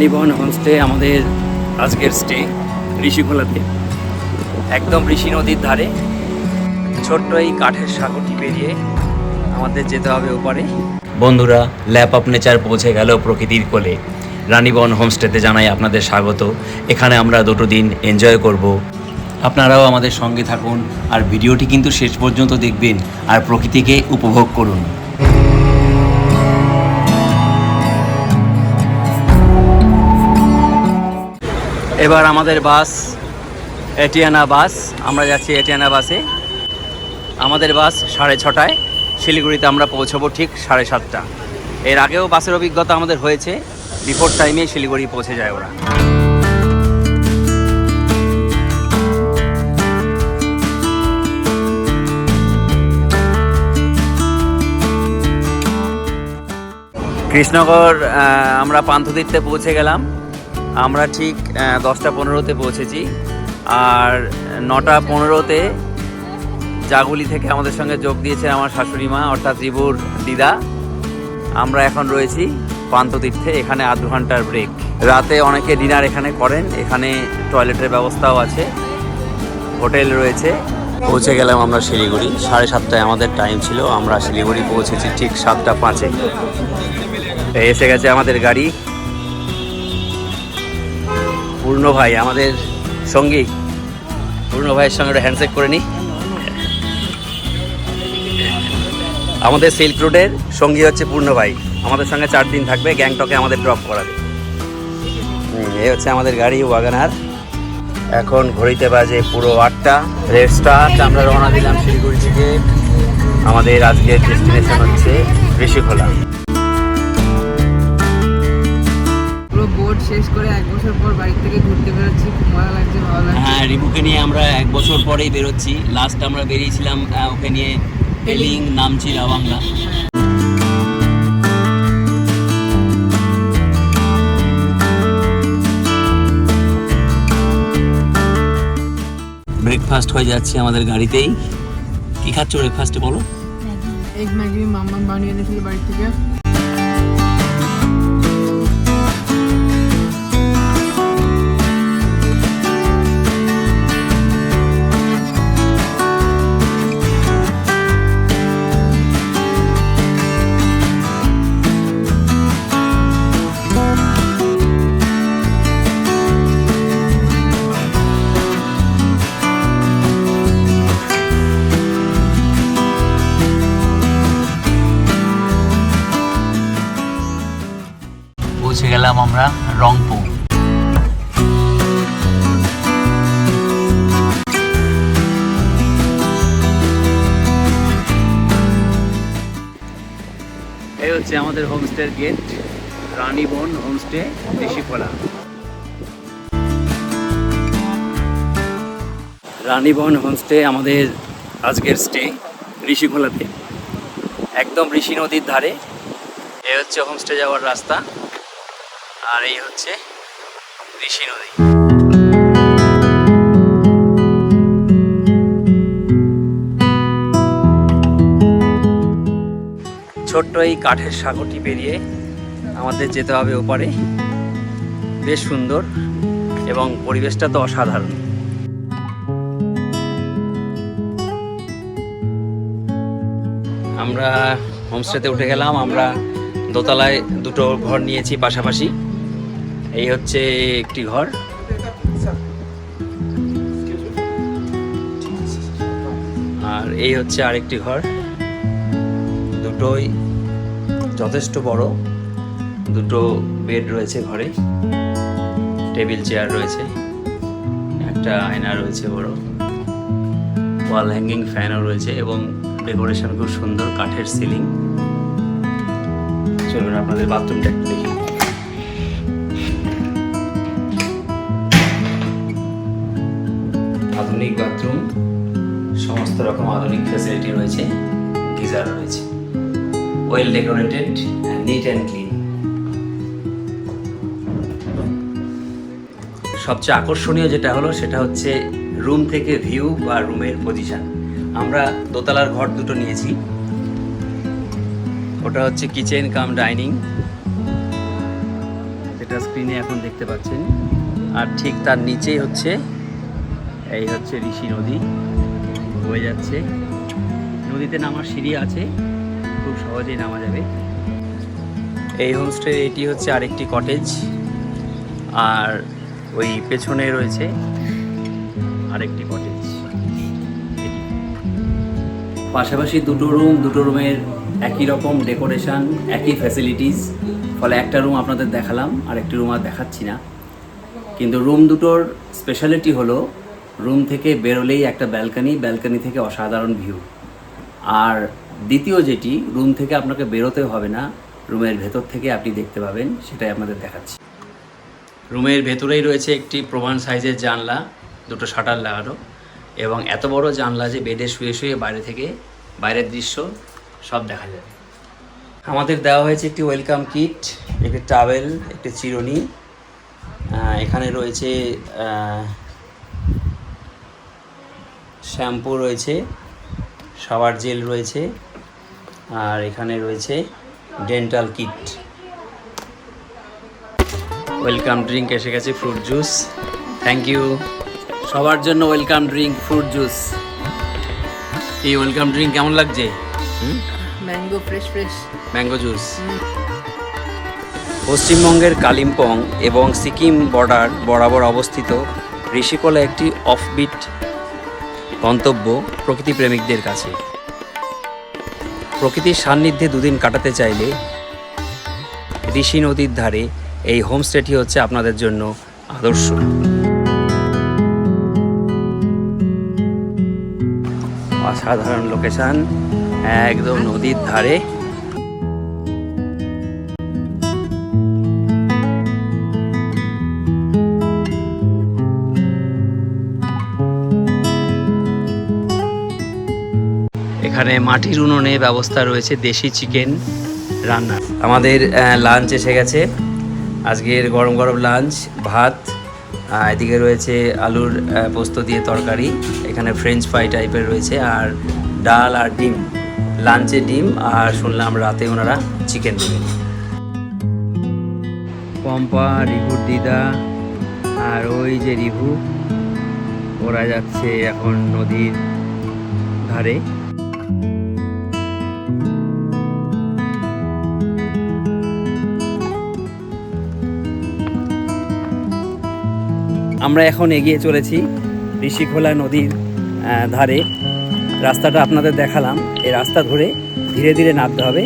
রানীবন homestay আমাদের আজকের stay ঋষিখোলাতে একদম ঋষি নদীর ধারে। ছোট্ট এই কাঠের সাগরটি পেরিয়ে আমাদের যেতে হবে ওপারে। বন্ধুরা, ল্যাপ আপ নেচার পৌঁছে গেল প্রকৃতির কোলে। রানীবন হোমস্টেতে জানাই আপনাদের স্বাগত। এখানে আমরা দুটো দিন এনজয় করব। আপনারাও আমাদের সঙ্গে থাকুন আর ভিডিওটি কিন্তু শেষ পর্যন্ত দেখবেন আর প্রকৃতিকে উপভোগ করুন। এবার আমাদের বাস এটিয়ানা বাস আমরা যাচ্ছি এটিয়ানা বাসে। আমাদের বাস সাড়ে ছটায় শিলিগুড়িতে আমরা পৌঁছবো ঠিক সাড়ে সাতটা। এর আগেও বাসের অভিজ্ঞতা আমাদের হয়েছে বিফোর টাইমে শিলিগুড়ি পৌঁছে যায় ওরা। কৃষ্ণগর আহ, আমরা পান্থতীর্থে পৌঁছে গেলাম। আমরা ঠিক দশটা পনেরোতে পৌঁছেছি। আর নটা পনেরোতে জাগুলি থেকে আমাদের সঙ্গে যোগ দিয়েছে আমার শাশুড়ি মা, অর্থাৎ রিবুর দিদা। আমরা এখন রয়েছি পান্থতীর্থে এখানে আধ ঘণ্টার ব্রেক রাতে অনেকে ডিনার এখানে করেন, এখানে টয়লেটের ব্যবস্থাও আছে হোটেল রয়েছে। পৌঁছে গেলাম আমরা শিলিগুড়ি, সাড়ে সাতটায় আমাদের টাইম ছিল, আমরা শিলিগুড়ি পৌঁছেছি ঠিক সাতটা পাঁচে। এসে গেছে আমাদের গাড়ি। পূর্ণ ভাই, আমাদের সঙ্গী। পূর্ণ ভাইয়ের সঙ্গে একটা হ্যান্ডশেক করে নিই আমাদের সিল্ক রোডের সঙ্গী হচ্ছে পূর্ণ ভাই। আমাদের সঙ্গে চার দিন থাকবে, গ্যাংটকে আমাদের ড্রপ করাবে। এই হচ্ছে আমাদের গাড়ি, ওয়াগানার। এখন ঘড়িতে বাজে পুরো আটটা রেড স্টার্ট আমরা রওনা দিলাম শিলিগুড়ি থেকে। আমাদের আজকের ডেস্টিনেশন হচ্ছে ঋষিখোলা। শেষ করে এক বছর পর বাড়ি থেকে ঘুরতে বেরোচ্ছি খুব মজা লাগছে ভালো লাগছে। হ্যাঁ রিবুকে নিয়ে আমরা এক বছর পরেই বেরোচ্ছি। লাস্ট আমরা বেরিয়েছিলাম ওকে নিয়ে এলিং নামছি রাবাংলা ব্রেকফাস্ট হয়ে যাচ্ছে আমাদের গাড়িতেই। কি খাচ্ছ ব্রেকফাস্টে বলো? এগ ম্যাগি মাম্মা বানিয়ে এনেছিল বাড়ি থেকে। গেলাম আমরা রংপুর। এই হচ্ছে আমাদের হোমস্টের gate Ranibon homestay Rishikhola Ranibon homestay আমাদের আজকের স্টে ঋষিখোলাতে একদম ঋষি নদীর ধারে। এ হচ্ছে হোমস্টে যাওয়ার রাস্তা। আর এই হচ্ছে ঋষি নদী। ছোট্ট এই কাঠের সাগরটি পেরিয়ে আমাদের যেতে হবে ওপারে। বেশ সুন্দর এবং পরিবেশটা তো অসাধারণ। আমরা হোমস্টেতে উঠে গেলাম, আমরা দোতলায় দুটো ঘর নিয়েছি পাশাপাশি। এই হচ্ছে একটি ঘর। আর এই হচ্ছে আরেকটি ঘর। দুটোই যথেষ্ট বড়। দুটো বেড রয়েছে ঘরে। টেবিল চেয়ার রয়েছে। একটা আয়না রয়েছে বড়। ওয়াল হ্যাঙ্গিং ফ্যানও রয়েছে এবং ডেকোরেশন খুব সুন্দর, কাঠের সিলিং। চলুন আপনাদের বাথরুমটা একটু আধুনিক বাথরুম, সমস্ত রকম আধুনিক ফ্যাসিলিটি রয়েছে, গিজার রয়েছে। Well decorated neat and clean সবচেয়ে আকর্ষণীয় যেটা হলো, সেটা হচ্ছে রুম থেকে ভিউ বা রুমের পজিশন আমরা দোতলার ঘর দুটো নিয়েছি। ওটা হচ্ছে কিচেন কাম ডাইনিং যেটা স্ক্রিনে এখন দেখতে পাচ্ছেন। আর ঠিক তার নিচেই হচ্ছে এই হচ্ছে ঋষি নদী। বয়ে যাচ্ছে। নদীতে নামার সিঁড়ি আছে। খুব সহজেই নামা যাবে। এই হোমস্টে এটি হচ্ছে আরেকটি কটেজ। আর ওই পেছনে রয়েছে আরেকটি কটেজ। পাশাপাশি দুটো রুম, দুটো রুমের একই রকম ডেকোরেশন, একই ফ্যাসিলিটিস। ফলে একটা রুম আপনাদের দেখালাম আর একটি রুম আর দেখাচ্ছি না। কিন্তু রুম দুটোর স্পেশালিটি হলো রুম থেকে বেরোলেই একটা ব্যালকানি ব্যালকানি থেকে অসাধারণ ভিউ। আর দ্বিতীয় যেটি, রুম থেকে আপনাকে বেরোতে হবে না, রুমের ভেতর থেকে আপনি দেখতে পাবেন, সেটাই আপনাদের দেখাচ্ছি। রুমের ভেতরেই রয়েছে একটি প্রমাণ সাইজের জানলা, দুটো শাটার লাগানো, এবং এত বড় জানলা যে বেডে শুয়ে শুয়ে বাইরে থেকে বাইরের দৃশ্য সব দেখা যাবে। আমাদের দেওয়া হয়েছে একটি ওয়েলকাম কিট, একটি টাওয়েল, একটি চিরুনি। এখানে রয়েছে শ্যাম্পু রয়েছে শাওয়ার জেল রয়েছে আর এখানে রয়েছে ডেন্টাল কিট। ওয়েলকাম ড্রিঙ্ক এসে গেছে ফ্রুট জুস। থ্যাংক ইউ সবার জন্য ওয়েলকাম ড্রিঙ্ক ফ্রুট জুস। এই ওয়েলকাম ড্রিঙ্ক কেমন লাগছে? Mango fresh fresh. Mango juice. পশ্চিমবঙ্গের কালিম্পং এবং সিকিম বর্ডার বরাবর অবস্থিত ঋষিকোলা একটি অফবিট গন্তব্য প্রকৃতি প্রেমিকদের কাছে। প্রকৃতির সান্নিধ্যে দুদিন কাটাতে চাইলে ঋষি নদীর ধারে এই হোমস্টেটি হচ্ছে আপনাদের জন্য আদর্শ। অসাধারণ লোকেশন একদম নদীর ধারে। এখানে মাটির উনুনে ব্যবস্থা রয়েছে দেশি চিকেন রান্না। আমাদের লাঞ্চ এসে গেছে। আজকের গরম গরম লাঞ্চ ভাত এদিকে রয়েছে আলুর পোস্ত দিয়ে তরকারি এখানে ফ্রেঞ্চ ফ্রাই টাইপের রয়েছে আর ডাল আর ডিম। লাঞ্চে ডিম আর শুনলাম রাতে ওনারা চিকেন দেবেন। পম্পা রিভুর দিদা আর ওই যে রিভু ওরা যাচ্ছে এখন নদীর ধারে। আমরা এখন এগিয়ে চলেছি ঋষিখোলা নদীর ধারে। রাস্তাটা আপনাদের দেখালাম। এই রাস্তা ধরে ধীরে ধীরে নামতে হবে।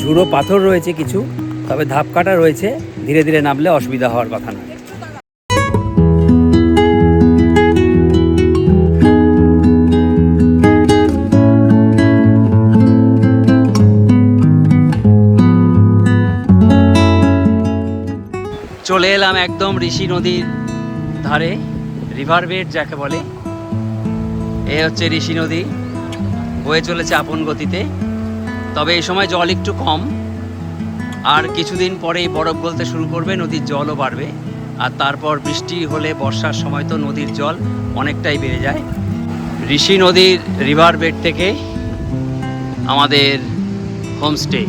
ঝুড়ো পাথর রয়েছে কিছু, তবে ধাপ কাটা রয়েছে। ধীরে ধীরে নামলে অসুবিধা হওয়ার কথা নয় চলে এলাম একদম ঋষি নদীর ধারে রিভার বেড যাকে বলে, এ হচ্ছে ঋষি নদী, বয়ে চলেছে আপন গতিতে। তবে এই সময় জল একটু কম, আর কিছুদিন পরেই বরফ গলতে শুরু করবে, নদীর জলও বাড়বে, আর তারপর বৃষ্টি হলে বর্ষার সময় তো নদীর জল অনেকটাই বেড়ে যায়। ঋষি নদীর রিভার বেড থেকে আমাদের হোমস্টে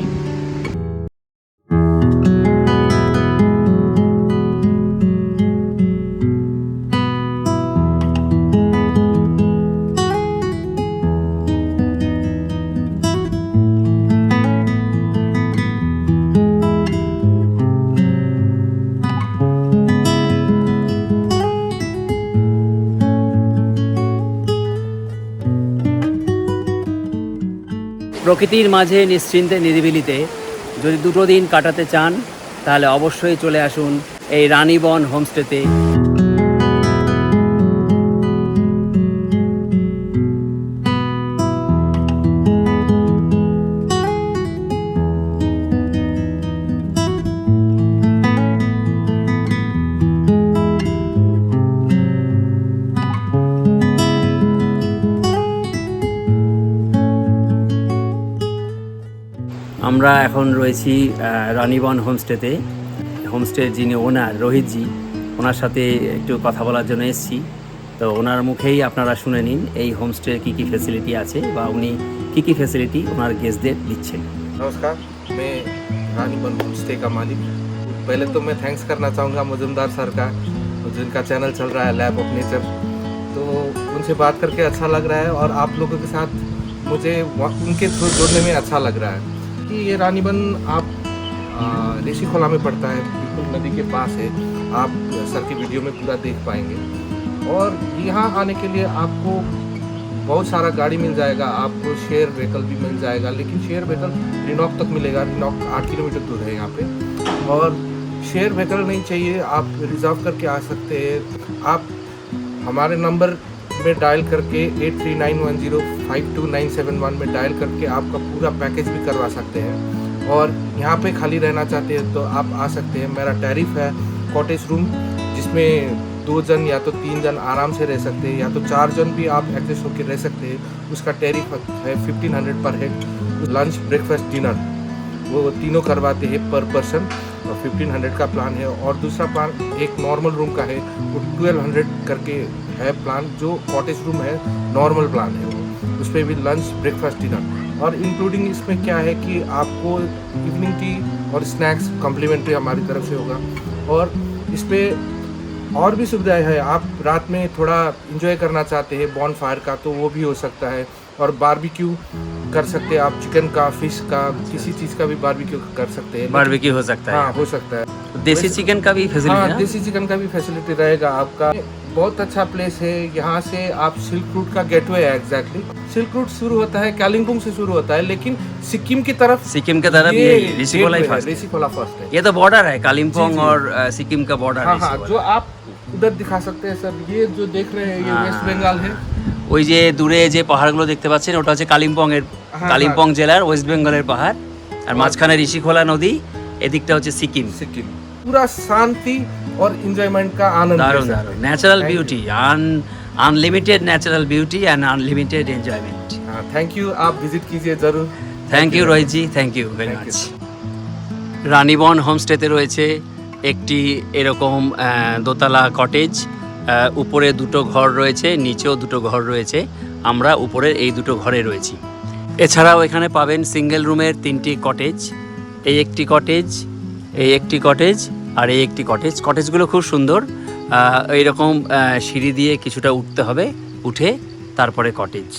প্রকৃতির মাঝে নিশ্চিন্তে নিরিবিলিতে যদি দুটো দিন কাটাতে চান, তাহলে অবশ্যই চলে আসুন এই রানীবন হোমস্টেতে। আমরা এখন রয়েছি আহ, রানীবন হোমস্টেতে হোমস্টের যিনি ওনার রোহিতজি ওনার সাথে একটু কথা বলার জন্য এসেছি তো ওনার মুখেই আপনারা শুনে নিন এই হোমস্টের কী কী ফেসিলিটি আছে বা উনি কী কী ফেসিলিটি ওনার গেস্টদের দিচ্ছেন नमस्कार मैं रानीबन होमस्टे का मालिक पहले तो मैं थैंक्स करना चाहूँगा मुजुमदार सर का जिनका चैनल चल रहा है लैब ऑफ नेचर तो उनसे बात करके अच्छा लग रहा है और आप लोगों के साथ मुझे वहाँ- उनके थ्रू जुड़ने में अच्छा लग रहा है कि ये रानीबन आप ऋषि खोला में पड़ता है, बिल्कुल नदी के पास है, आप सर की वीडियो में पूरा देख पाएँगे। और यहाँ आने के लिए आपको बहुत सारा गाड़ी मिल जाएगा, आपको शेयर व्हीकल भी मिल जाएगा, लेकिन शेयर व्हीकल रिनॉक तक मिलेगा, रिनॉक आठ किलोमीटर दूर है यहाँ पे। और शेयर व्हीकल नहीं चाहिए, आप रिज़र्व करके आ सकते हैं। आप हमारे नंबर में डायल करके eight three nine one zero five two nine seven one में डायल करके आपका पूरा पैकेज भी करवा सकते हैं। और यहाँ पे खाली रहना चाहते हैं तो आप आ सकते हैं। मेरा टैरिफ है कॉटेज रूम जिसमें दो जन या तो तीन जन आराम से रह सकते हैं, या तो चार जन भी आप एडजस्ट होकर रह सकते हैं। उसका टैरिफ है fifteen hundred per head lunch breakfast dinner वो तीनों करवाते हैं पर पर्सन और फिफ्टीन हंड्रेड का प्लान है। और दूसरा प्लान एक नॉर्मल रूम का है, वो ट्वेल्व हंड्रेड करके है प्लान जो कॉटेज रूम है नॉर्मल प्लान है। वो पर भी लंच ब्रेकफास्ट डिनर और इंक्लूडिंग इसमें क्या है कि आपको इवनिंग टी और स्नैक्स कम्प्लीमेंट्री हमारी तरफ़ से होगा। और इस पर और भी सुविधाएँ हैं। आप रात में थोड़ा इंजॉय करना चाहते हैं बॉन फायर का तो वो भी हो सकता है। और बारबेक्यू कर सकते हैं आप चिकन का फ़िश का किसी चीज़ का भी बारबेक्यू कर सकते हैं। बारबेक्यू हो सकता है। हाँ हो सकता है। देसी चिकन का भी फैसिलिटी हाँ देसी चिकन का भी फैसिलिटी रहेगा आपका। बहुत अच्छा प्लेस है यहाँ से आप सिल्क रूट का गेटवे है एग्जैक्टली सिल्क रूट शुरू होता है कालिम्पोंग से शुरू होता है लेकिन सिक्किम की तरफ सिक्किम की तरफ ये ये ऋषिकोला ही gateway है, फर्स्ट है। ऋषिकोला फर्स्ट है ये तो बॉर्डर है कालिम्पोंग जी, जी। और अ, सिक्किम का बॉर्डर हाँ हाँ ऋषिकोला। जो आप उधर दिखा सकते हैं सर ये जो देख रहे हैं ये हाँ। वेस्ट बंगाल है ওই যে দূরে যে পাহাড়গুলো দেখতে পাচ্ছেন ওটা হচ্ছে কালিম্পং এর হ্যাঁ, কালিম্পং জেলার ওয়েস্ট বেঙ্গলের পাহাড় আর মাঝখানে ঋষিখোলা নদী এদিকটা হচ্ছে সিকিম सिक्किम पूरा शांति और इंजॉयमेंट का आनंद ले দারুণ सकते দারুণ हैं। Natural Thank you. Beauty An unlimited natural beauty and unlimited enjoyment हाँ थैंक यू आप विजिट कीजिए जरूर thank you Rohitji thank you very Thank much you. Ranibon হোমস্টেতে রয়েছে একটি এরকম আহ, দোতলা কটেজ আহ, উপরে দুটো ঘর রয়েছে নিচেও দুটো ঘর রয়েছে আমরা উপরের এই দুটো ঘরে রয়েছি এছাড়াও এখানে পাবেন সিঙ্গেল রুমের তিনটি কটেজ এই একটি কটেজ এই একটি কটেজ আর এই একটি কটেজ কটেজগুলো খুব সুন্দর। এইরকম সিঁড়ি দিয়ে কিছুটা উঠতে হবে, উঠে তারপরে কটেজ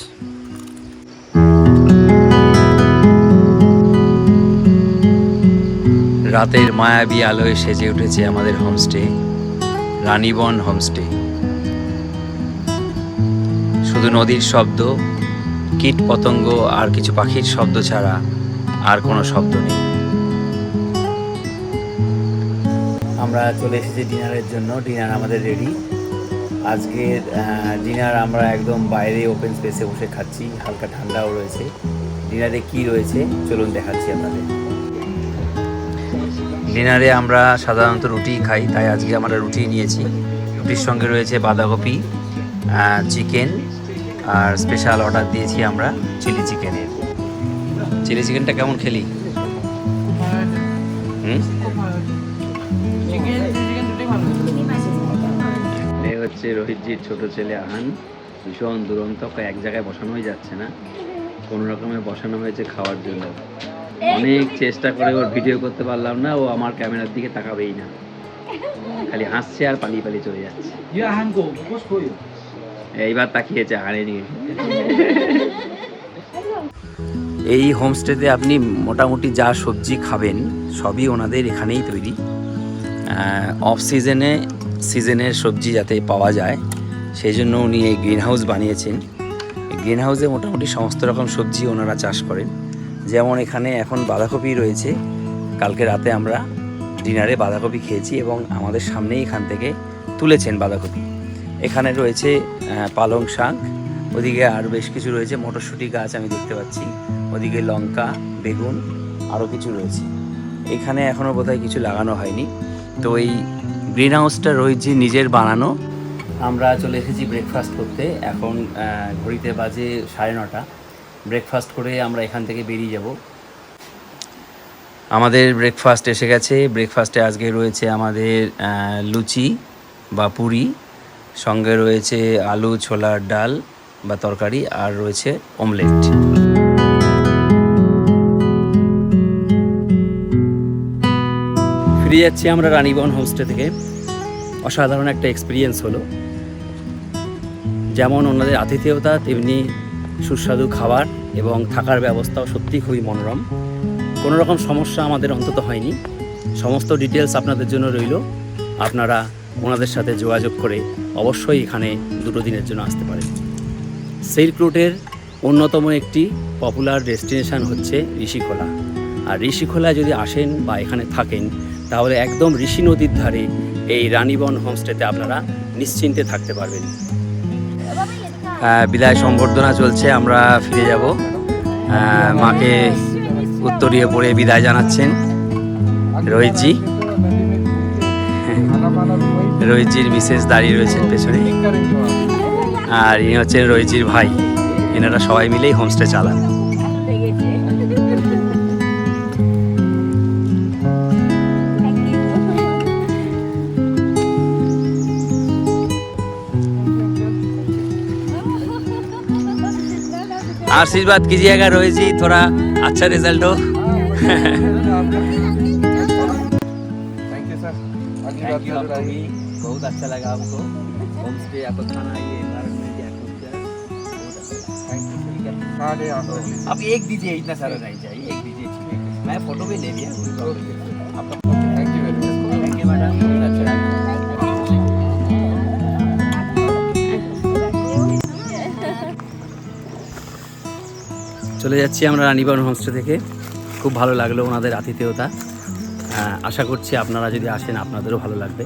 রাতের মায়াবী আলোয় সেজে উঠেছে আমাদের হোমস্টে রানীবন হোমস্টে শুধু নদীর শব্দ কীট পতঙ্গ আর কিছু পাখির শব্দ ছাড়া আর কোনো শব্দ নেই। আমরা চলে এসেছি ডিনারের জন্য। ডিনার আমাদের রেডি আজকের ডিনার আমরা একদম বাইরে ওপেন স্পেসে বসে খাচ্ছি। হালকা ঠান্ডাও রয়েছে। ডিনারে কি রয়েছে? চলুন দেখাচ্ছি আপনাদের। ডিনারে আমরা সাধারণত রুটি খাই, তাই আজকে আমরা রুটি নিয়েছি। রুটির সঙ্গে রয়েছে বাঁধাকপি চিকেন, আর স্পেশাল অর্ডার দিয়েছি আমরা চিলি চিকেনের চিলি চিকেনটা কেমন খেলি? হুম? হচ্ছে রোহিতজির ছোট ছেলে আহান। ভীষণ দুরন্ত এক জায়গায় বসানোই যাচ্ছে না। কোনো রকমে বসানো হয়েছে খাওয়ার জন্য। অনেক চেষ্টা করে ওর ভিডিও করতে পারলাম না ও আমার ক্যামেরার দিকে তাকাবেই না। খালি হাসছে আর পালিয়ে পালিয়ে চলে যাচ্ছে। এইবার তাকিয়েছে হারে নিয়ে এই হোমস্টেতে আপনি মোটামুটি যা সবজি খাবেন সবই ওনাদের এখানেই তৈরি। অফ সিজনে সিজনের সবজি যাতে পাওয়া যায়, সেই জন্য উনি এই গ্রিন হাউস বানিয়েছেন। গ্রিন হাউসে মোটামুটি সমস্ত রকম সবজি ওনারা চাষ করেন। যেমন এখানে এখন বাঁধাকপি রয়েছে। কালকে রাতে আমরা ডিনারে বাঁধাকপি খেয়েছি এবং আমাদের সামনেই এখান থেকে তুলেছেন বাঁধাকপি। এখানে রয়েছে পালং শাক, ওদিকে আর বেশ কিছু রয়েছে, মটরশুঁটি গাছ আমি দেখতে পাচ্ছি। ওদিকে লঙ্কা, বেগুন আরও কিছু রয়েছে। এখানে এখনও বোধহয় কিছু লাগানো হয়নি। তো এই গ্রিন হাউসটা রয়েছে নিজের বানানো। আমরা চলে এসেছি ব্রেকফাস্ট করতে। এখন ঘড়িতে বাজে সাড়ে নটা। ব্রেকফাস্ট করে আমরা এখান থেকে বেরিয়ে যাব। আমাদের ব্রেকফাস্ট এসে গেছে। ব্রেকফাস্টে আজকে রয়েছে আমাদের লুচি বা পুরি। সঙ্গে রয়েছে আলু ছোলার ডাল বা তরকারি। আর রয়েছে অমলেট ফিরে যাচ্ছি আমরা রানীবন হোমস্টে থেকে। অসাধারণ একটা এক্সপিরিয়েন্স হলো। যেমন ওনাদের আতিথেয়তা, তেমনি সুস্বাদু খাবার এবং থাকার ব্যবস্থাও সত্যি খুবই মনোরম। কোনো রকম সমস্যা আমাদের অন্তত হয়নি। সমস্ত ডিটেলস আপনাদের জন্য রইল। আপনারা ওনাদের সাথে যোগাযোগ করে অবশ্যই এখানে দুটো দিনের জন্য আসতে পারেন। সিল্ক রুটের অন্যতম একটি পপুলার ডেস্টিনেশন হচ্ছে ঋষিখোলা। আর ঋষিখোলায় যদি আসেন বা এখানে থাকেন তাহলে একদম ঋষি নদীর ধারে এই রানীবন হোমস্টেতে আপনারা নিশ্চিন্তে থাকতে পারবেন। বিদায় সম্বর্ধনা চলছে, আমরা ফিরে যাব। মাকে উত্তরীয় পড়ে বিদায় জানাচ্ছেন রোহিতজি। রোহিতজির মিসেস দাঁড়িয়ে রয়েছেন পেছনে। আর ইনি হচ্ছেন রোহিতজির ভাই। এনারা সবাই মিলেই হোমস্টে চালান। आशीर्वाद कीजिएगा रोहित जी थोड़ा अच्छा रिज़ल्ट हो। थैंक यू सर अगली बार बहुत अच्छा लगा आपको। होम स्टे आपको खाना ये अच्छा है? हाँ आप अब एक दीजिए इतना सारा नहीं चाहिए एक दीजिए मैं फ़ोटो भी ले लिया। Thank you very much thank you madam बहुत अच्छा চলে যাচ্ছি আমরা রানীবান হোমস্টে থেকে। খুব ভালো লাগল ওনাদের আতিথেয়তা। আশা করছি আপনারা যদি আসেন, আপনাদেরও ভালো লাগবে।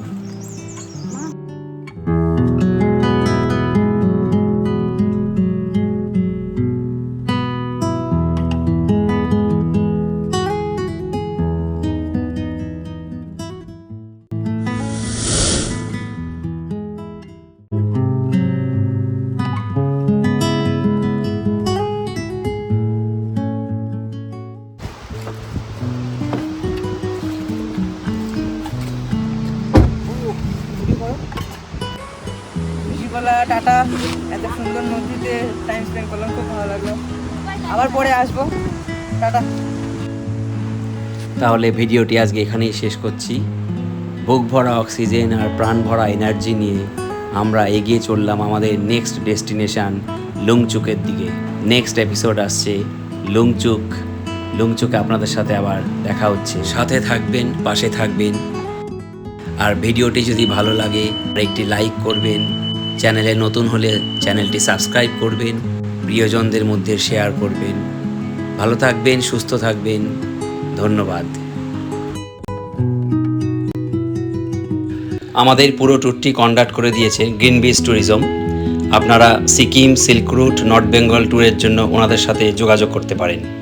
আবার পরে আসব। টাটা। তাহলে ভিডিওটি আজকে এখানেই শেষ করছি। বুক ভরা অক্সিজেন আর প্রাণ ভরা এনার্জি নিয়ে আমরা এগিয়ে চললাম আমাদের নেক্সট ডেস্টিনেশন লুংচুকের দিকে। নেক্সট এপিসোড আসছে লুংচুক। লুংচুকে আপনাদের সাথে আবার দেখা হচ্ছে। সাথে থাকবেন, পাশে থাকবেন। আর ভিডিওটি যদি ভালো লাগে একটি লাইক করবেন। চ্যানেলে নতুন হলে চ্যানেলটি সাবস্ক্রাইব করবেন। প্রিয়জনদের মধ্যে শেয়ার করবেন। ভালো থাকবেন, সুস্থ থাকবেন। ধন্যবাদ। আমাদের পুরো ট্যুরটি কন্ডাক্ট করে দিয়েছে গ্রিন বিচ ট্যুরিজম আপনারা Sikkim silk route north Bengal ট্যুরের জন্য ওনাদের সাথে যোগাযোগ করতে পারেন।